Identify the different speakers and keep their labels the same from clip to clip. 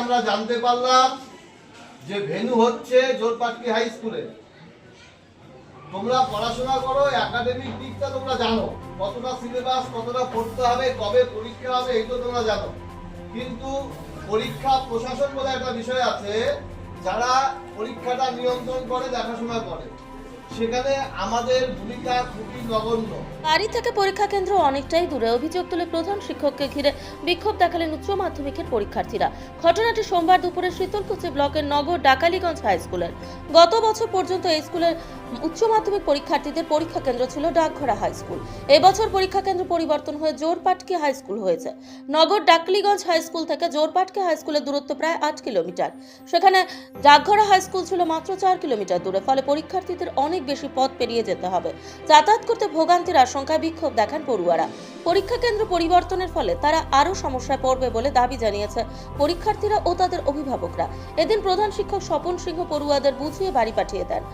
Speaker 1: আমরা জানতে পারলাম যে ভেনু হচ্ছে জোরপাটকি হাই স্কুলে। তোমরা পড়াশোনা করো একাডেমিক দিকটা তোমরা জানো। কতটা সিলেবাস কতটা পড়তে হবে, কবে পরীক্ষা হবে, এই তো তোমরা জানো। কিন্তু পরীক্ষা প্রশাসন বলে একটা বিষয় আছে, যারা পরীক্ষাটা নিয়ন্ত্রণ করে, দেখাশোনা করে। সেখানে আমাদের ভূমিকা খুবই নগণ্য।
Speaker 2: বাড়ি থেকে পরীক্ষা কেন্দ্র অনেকটাই দূরে, অভিযোগ তুলে প্রধান শিক্ষককে ঘিরে বিক্ষোভ দেখালেন উচ্চ মাধ্যমিকের পরীক্ষার্থীরা। ঘটনাটি সোমবার দুপুরে শীতলকুচি ব্লকের নগর ডাকালীগঞ্জ হাই স্কুলের। গত বছর পর্যন্ত এই স্কুলের উচ্চ মাধ্যমিক পরীক্ষার্থীদের পরীক্ষা কেন্দ্র ছিল ডাকঘরা হাই স্কুল। এবছর পরীক্ষা কেন্দ্র পরিবর্তন হয়ে জোরপাটকি হাই স্কুল হয়েছে। নগর ডাকলিগঞ্জ হাই স্কুল থেকে জোরপাটকি হাই স্কুলের দূরত্ব প্রায় আট কিলোমিটার। সেখানে ডাকঘরা হাই স্কুল ছিল মাত্র চার কিলোমিটার দূরে, ফলে পরীক্ষার্থীদের অনেক বেশি পথ পেরিয়ে যেতে হবে। যাতায়াত করতে ভোগান্তির আশঙ্কায় বিক্ষোভ দেখান পড়ুয়ারা। পরীক্ষা কেন্দ্র পরিবর্তনের ফলে তারা আরও সমস্যায় পড়বে বলে দাবি জানিয়েছে পরীক্ষার্থীরা ও তাদের অভিভাবকরা। এদিন প্রধান শিক্ষক স্বপন সিংহ পড়ুয়াদের বুঝিয়ে বাড়ি পাঠিয়ে দেন।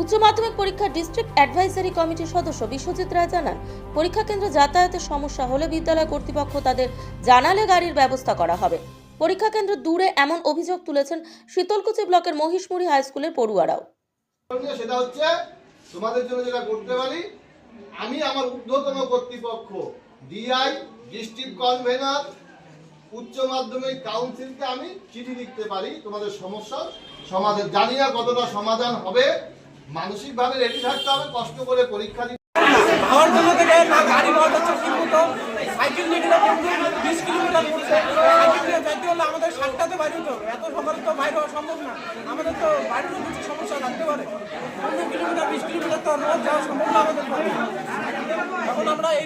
Speaker 2: উচ্চ মাধ্যমিক পরীক্ষার ডিস্ট্রিক্ট অ্যাডভাইজারি কমিটির সদস্য বিশ্বজিৎ রায় জানান, পরীক্ষা কেন্দ্রে যাতায়াতের সমস্যা হলে বিদ্যালয় কর্তৃপক্ষ তাদের জানালে গাড়ির ব্যবস্থা করা হবে। পরীক্ষা কেন্দ্র দূরে এমন অভিযোগ তুলেছেন শীতলকুচি ব্লকের মহিষমুড়ি হাই স্কুলের পড়ুয়ারাও।
Speaker 1: সেটা হচ্ছে তোমাদের জন্য যেটা করতে পারি, আমি আমার ঊর্ধ্বতন কর্তৃপক্ষ ডিআই ডিস্ট্রিক্ট কনভেনার উচ্চ মাধ্যমিক কাউন্সিলকে আমি চিঠি লিখতে পারি তোমাদের সমস্যার সমাধান, জানি না কতটা সমাধান হবে। মানসিকভাবে রেডি থাকতে হবে, কষ্ট করে পরীক্ষা দিতে
Speaker 3: আমার আমাদের সাতটাতে বাইরে হতে, এত সকালে তো বাইরে হওয়া সম্ভব না। আমাদের তো বাইরেও পনেরো কিলোমিটার বিশ কিলোমিটার তো রোজ যাওয়া সম্ভব আমাদের এখন আমরা এই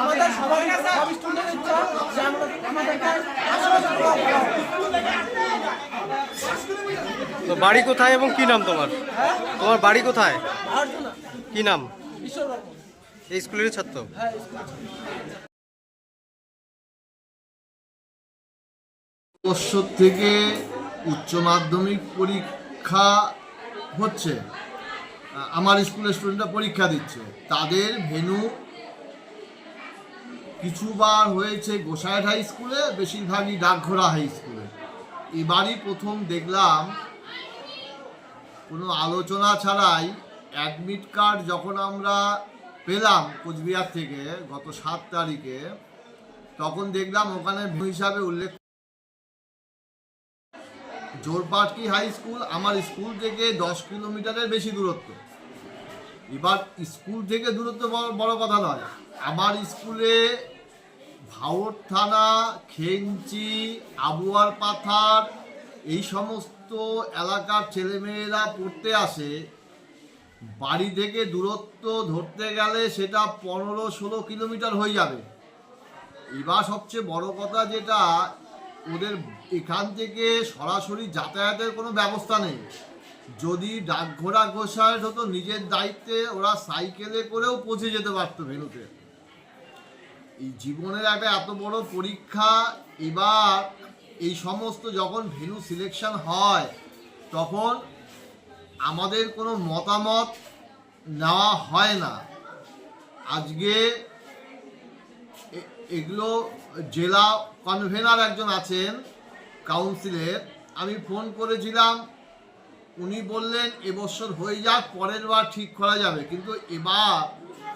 Speaker 3: আমাদের সবাই সব স্টুডেন্টের ইচ্ছা যে আমরা আমাদেরকে আশেপাশে কোথাও ভালো হবে।
Speaker 4: তো বাড়ি কোথায় এবং কি নাম তোমার? তোমার বাড়ি কোথায়? কি নাম? এই স্কুলের ছাত্র।
Speaker 3: হ্যাঁ
Speaker 1: বছর থেকে উচ্চ মাধ্যমিক পরীক্ষা হচ্ছে আমার স্কুলের স্টুডেন্টরা পরীক্ষা দিচ্ছে। তাদের ভেনু কিছুবার হয়েছে গোসাইট হাই স্কুলে বেশিরভাগই ডাকঘোড়া হাই স্কুলে এবারই প্রথম দেখলাম, কোনো আলোচনা ছাড়াই অ্যাডমিট কার্ড যখন আমরা পেলাম কোচবিহার থেকে গত সাত তারিখে, তখন দেখলাম ওখানে হিসাবে উল্লেখ জোরপাটকি হাই স্কুল আমার স্কুল থেকে দশ কিলোমিটারের বেশি দূরত্ব। এবার স্কুল থেকে দূরত্ব বড় কথা নয়। আমার স্কুলে ভাওর থানা খেঞ্চি আবুয়ার পাথার, এই সমস্ত এলাকার ছেলেমেয়েরা পড়তে আসে। বাড়ি থেকে দূরত্ব ধরতে গেলে সেটা পনেরো ষোলো কিলোমিটার হয়ে যাবে। এবার সবচেয়ে বড় কথা যেটা ওদের এখান থেকে সরাসরি যাতায়াতের কোনো ব্যবস্থা নেই। যদি ডাকঘোড়া গোসাইট হতো, নিজের দায়িত্বে ওরা সাইকেলে করেও পৌঁছে যেতে পারতো ভেনুতে। এই জীবনের একটা এত বড় পরীক্ষা, এবার এই সমস্ত যখন ভেনু সিলেকশন হয়, তখন আমাদের কোনো মতামত নেওয়া হয় না। আজকে এগুলো জেলা কনভেনার একজন আছেন কাউন্সিলের আমি ফোন করেছিলাম, উনি বললেন এবছর হয়ে যাক, পরের বার ঠিক করা যাবে। কিন্তু এবার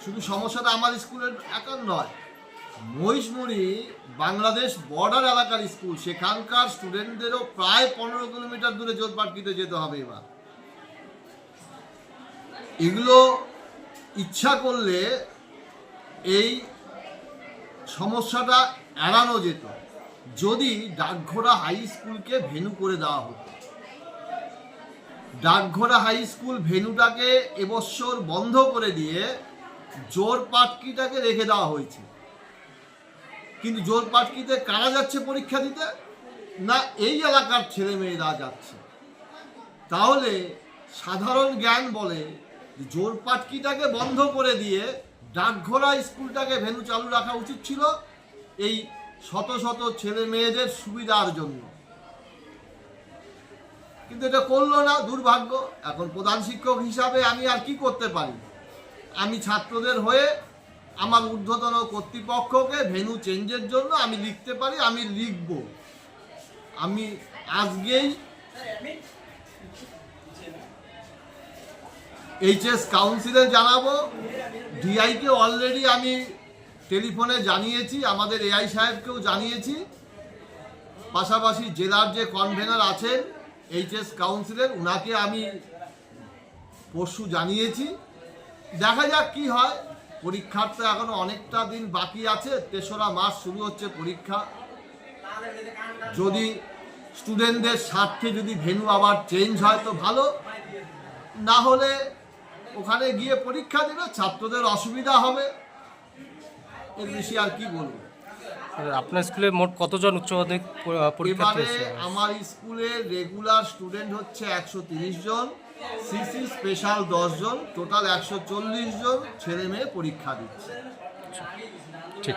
Speaker 1: শুধু সমস্যাটা আমার স্কুলের একার নয়, মহিষমুড়ি বাংলাদেশ বর্ডার এলাকার স্কুল, সেখানকার স্টুডেন্টদেরও প্রায় পনেরো কিলোমিটার দূরে জোরপাটকিতে যেতে হবে এবার। এগুলো ইচ্ছা করলে এই সমস্যাটা এড়ানো যেত। যদি ডাকঘোড়া হাই স্কুলকে ভেনু করে দেওয়া হতো। ডাকঘোড়া হাই স্কুল ভেনুটাকে এবছর বন্ধ করে দিয়ে জোর পাটকিটাকে রেখে দেওয়া হয়েছে। কিন্তু জোর পাটকিতে কারা যাচ্ছে পরীক্ষা দিতে? না এই এলাকার ছেলে মেয়েরা যাচ্ছে। তাহলে সাধারণ জ্ঞান বলে জোর পাটকিটাকে বন্ধ করে দিয়ে ডাকঘোড়া স্কুলটাকে ভেনু চালু রাখা উচিত ছিল এই শত শত ছেলে মেয়েদের সুবিধার জন্য। কিন্তু এটা করল না, দুর্ভাগ্য। এখন প্রধান শিক্ষক হিসাবে আমি আর কি করতে পারি? আমি ছাত্রদের হয়ে আমার ঊর্ধ্বতন কর্তৃপক্ষকে ভেনু চেঞ্জের জন্য আমি লিখতে পারি, আমি লিখব। আমি আজকেই এইচএস কাউন্সিলে জানাব। ডিআইকে অলরেডি আমি টেলিফোনে জানিয়েছি, আমাদের এআই সাহেবকেও জানিয়েছি। পাশাপাশি জেলার যে কনভেনার আছেন এইচএস কাউন্সিলের উনাকে আমি পরশু জানিয়েছি। দেখা যাক কি হয়। পরীক্ষার তো এখনও অনেকটা দিন বাকি আছে। তেসরা মাস শুরু হচ্ছে পরীক্ষা। যদি স্টুডেন্টদের স্বার্থে যদি ভেনু আবার চেঞ্জ হয় তো ভালো। না হলে ওখানে গিয়ে পরীক্ষা দেবে ছাত্রদের অসুবিধা হবে। এর বেশি আর কি বলব?
Speaker 4: আপনার স্কুলে মোট কতজন উচ্চ মাধ্যমিক
Speaker 1: এবারে আমার স্কুলে রেগুলার স্টুডেন্ট হচ্ছে একশো তিরিশ জন সিসি স্পেশাল দশ জন টোটাল একশো চল্লিশ জন ছেলে মেয়ে পরীক্ষা দিচ্ছে।
Speaker 4: ঠিক।